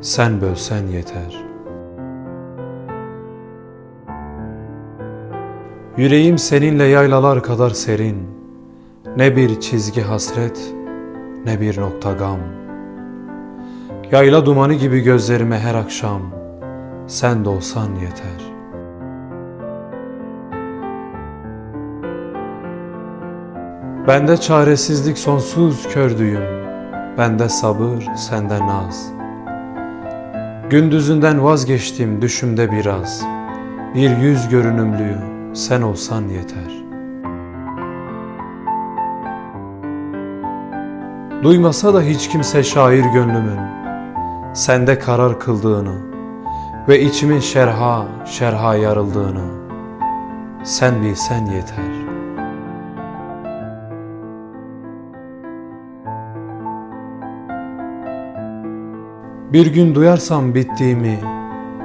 sen bölsen yeter. Yüreğim seninle yaylalar kadar serin. Ne bir çizgi hasret, ne bir nokta gam. Yayla dumanı gibi gözlerime her akşam sen de olsan yeter. Bende çaresizlik sonsuz kördüğüm, bende sabır, sende naz. Gündüzünden vazgeçtim düşümde biraz, bir yüz görünümlü sen olsan yeter. Duymasa da hiç kimse şair gönlümün, sende karar kıldığını ve içimin şerha şerha yarıldığını, sen bilsen yeter.'' Bir gün duyarsam bittiğimi,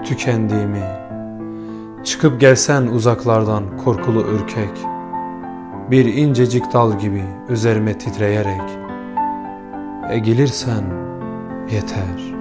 tükendiğimi, çıkıp gelsen uzaklardan korkulu ürkek, bir incecik dal gibi üzerime titreyerek, e gelirsen yeter.''